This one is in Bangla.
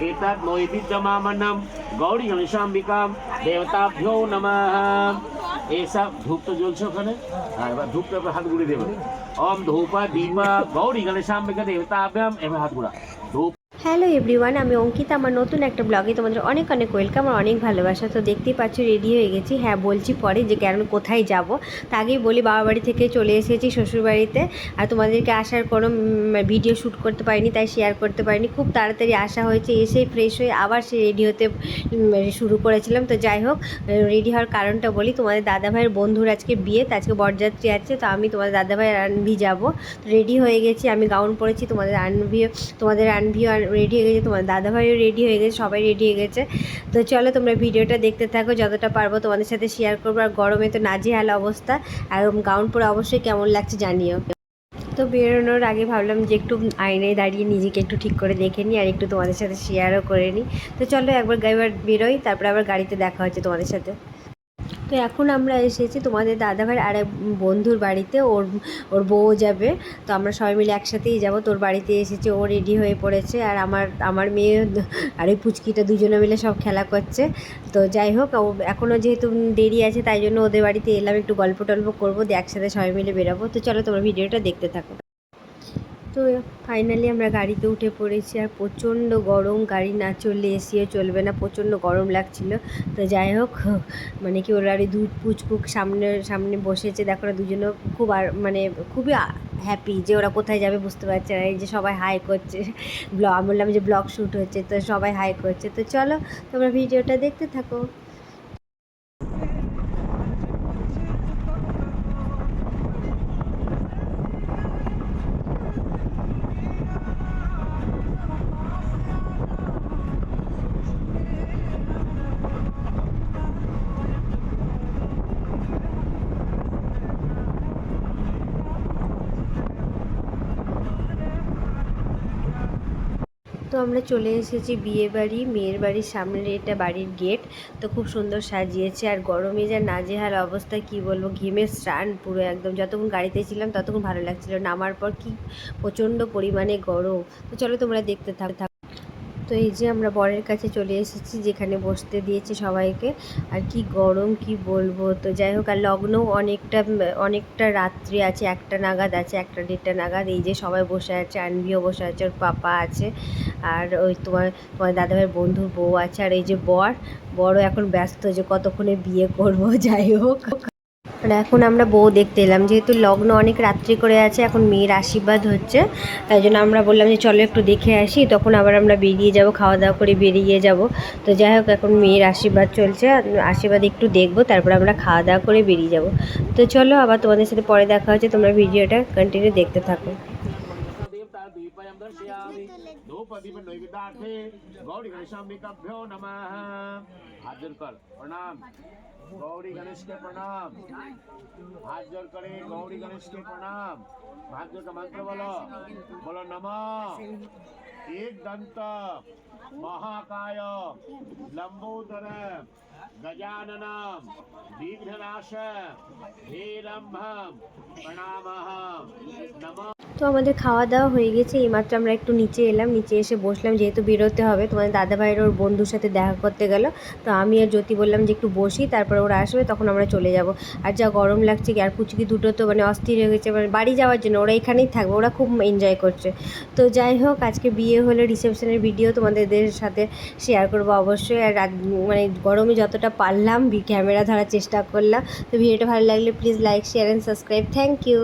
एतत् नैवेद्यमामन्नं गौरी গণেশাম্বিকাম দেবতাভ্যো নমঃ এইসব ধূপ তো জ্বলছে ওখানে হ্যাঁ এবার ধূপটা এবার হাত গুড়ি দেবে ওম ধূপা দীপা গৌরী গণেশাম্বিকা দেবতাভ্যাম এবার হাত গুড়া ধূপ হ্যালো এভরিওয়ান আমি অঙ্কিতা। আমার নতুন একটা ব্লগে তোমাদের অনেক অনেক ওয়েলকাম আর অনেক ভালোবাসা। তো দেখতেই পাচ্ছ রেডি হয়ে গেছি। হ্যাঁ বলছি পরে যে কেন, কোথায় যাব। তা আগেই বলি বাবা বাড়ি থেকে চলে এসেছি শ্বশুরবাড়িতে আর তোমাদেরকে আসার কোনো ভিডিও শ্যুট করতে পারিনি, তাই শেয়ার করতে পারিনি। খুব তাড়াতাড়ি আসা হয়েছে, এসেই ফ্রেশ হয়ে আবার সে রেডি হতে শুরু করেছিলাম। তো যাই হোক রেডি হওয়ার কারণটা বলি, তোমাদের দাদাভাইয়ের বন্ধুর আজকে বিয়ে তো আজকে বরযাত্রী আছে। তো আমি তোমাদের দাদাভাইয়ের আনভি যাব। রেডি হয়ে গেছি, আমি গাউন পরেছি, তোমাদের আনভিও তোমাদের আনভিও রেডি হয়ে গেছে, তোমার দাদাভাইও রেডি হয়ে গেছে, সবাই রেডি হয়ে গেছে। তো চলো তোমরা ভিডিওটা দেখতে থাকো, যতটা পারব তোমাদের সাথে শেয়ার করব। আর গরমে তো নাজেহাল অবস্থা, আর গাউন পরে অবশ্যই কেমন লাগছে জানিও। তো বেরোনোর আগে ভাবলাম যে একটু আয়নায় দাঁড়িয়ে নিজেকে একটু ঠিক করে দেখে নিই, আর একটু তোমাদের সাথে শেয়ারও করে নিই। তো চলো একবার এবার বেরোই, তারপরে আবার গাড়িতে দেখা হচ্ছে তোমাদের সাথে। তো এখন আমরা এসেছি তোমাদের দাদাভাইয়ের আর এক বন্ধুর বাড়িতে, ওর ওর বউ যাবে। তো আমরা সবাই মিলে একসাথেই যাব। তোর বাড়িতে এসেছে, ও রেডি হয়ে পড়েছে আর আমার আমার মেয়ে আর ওই পুচকিটা দুজনে মিলে সব খেলা করছে। তো যাই হোক এখনও যেহেতু দেরি আছে, তাই জন্য ওদের বাড়িতে এলাম, একটু গল্প টল্প করব, দিয়ে একসাথে সবাই মিলে বেরাবো। তো চলো তোমরা ভিডিওটা দেখতে থাকো। তো ফাইনালি আমরা গাড়িতে উঠে পড়েছি আর প্রচণ্ড গরম, গাড়ি না চললে এসিও চলবে না, প্রচণ্ড গরম লাগছিল। তো যাই হোক মানে কি ওরা আর দুধ পুচকুক সামনে সামনে বসেছে, দেখো না দুজনে খুব আর মানে খুবই হ্যাপি যে ওরা কোথায় যাবে বুঝতে পারছে না, এই যে সবাই হাই করছে। ব্লগ বললাম যে ব্লগ শ্যুট হচ্ছে, তো সবাই হাই করছে। তো চলো, তোমরা ভিডিওটা দেখতে থাকো। তো আমরা চলে এসেছি বিয়ে বাড়ি, মেয়ের বাড়ির সামনের এটা বাড়ির গেট। তো খুব সুন্দর সাজিয়েছে আর গরমে যা নাজেহাল অবস্থা, কি বলব, ঘেমে স্নান পুরো একদম। যতক্ষণ গাড়িতে ছিলাম ততক্ষণ ভালো লাগছিল। নামার পর কি প্রচণ্ড পরিমাণে গরম। তো চলো তোমরা দেখতে থাক থাক তো এই যে আমরা বরের কাছে চলে এসেছি, যেখানে বসতে দিয়েছে সবাইকে। আর কি গরম, কি বলব? তো যাই হোক, আর লগ্নও অনেকটা অনেকটা রাত্রি আছে, একটা নাগাদ আছে, একটা দেড়টা নাগাদ। এই যে সবাই বসে আছে আনবিও বসে আছে, ওর পাপা আছে, আর ওই তোমার তোমার দাদাভাইয়ের বন্ধুর বউ আছে। আর এই যে বর বড় এখন ব্যস্ত যে কতক্ষণে বিয়ে করব, যাই হোক। আর এখন আমরা বউ দেখতে এলাম। যেহেতু লগ্ন অনেক রাত্রি করে আছে, এখন মেয়ের আশীর্বাদ হচ্ছে। তাই জন্য আমরা বললাম যে চলো একটু দেখে আসি। তখন আবার আমরা বেরিয়ে যাব, খাওয়া দাওয়া করে বেরিয়ে যাব। তো যাই হোক, এখন মেয়ের আশীর্বাদ চলছে। আশীর্বাদ একটু দেখব, তারপর আমরা খাওয়া দাওয়া করে বেরিয়ে যাব। তো চলো আবার তোমাদের সাথে পরে দেখা হচ্ছে। তোমরা ভিডিওটা কন্টিনিউ দেখতে থাকো। धूपदीप नैवेद्यार्थे गौरी गणेशाम्बिकाभ्यो नमः हाथ जोड़ कर प्रणाम गौरी गणेश के प्रणाम हाथ जोड़ करे गौरी गणेश के प्रणाम हाथ जोड़ का मंत्र बोलो बोलो नमः एक दंत महाकाय लंबोदर गजाननम दीर्घनाश हेरम्भम प्रणामहम नमः তো আমাদের খাওয়া দাওয়া হয়ে গেছে এইমাত্র আমরা একটু নিচে এলাম নিচে এসে বসলাম যেহেতু বেরোতে হবে তোমাদের দাদা ভাইয়ের ওর বন্ধুর সাথে দেখা করতে গেল তো আমি আর জ্যোতি বললাম যে একটু বসি তারপরে ওরা আসবে তখন আমরা চলে যাব আর যা গরম লাগছে কি আর পুচকি দুটো তো মানে অস্থির হয়ে গেছে মানে বাড়ি যাওয়ার জন্য ওরা এখানেই থাকবে ওরা খুব এনজয় করছে তো যাই হোক আজকে বিয়ে হলে রিসেপশনের ভিডিও তোমাদের সাথে শেয়ার করবো অবশ্যই আর রাত মানে গরমে যতটা পারলাম ক্যামেরা ধরার চেষ্টা করলাম। তো ভিডিওটা ভালো লাগলে please like share and subscribe thank you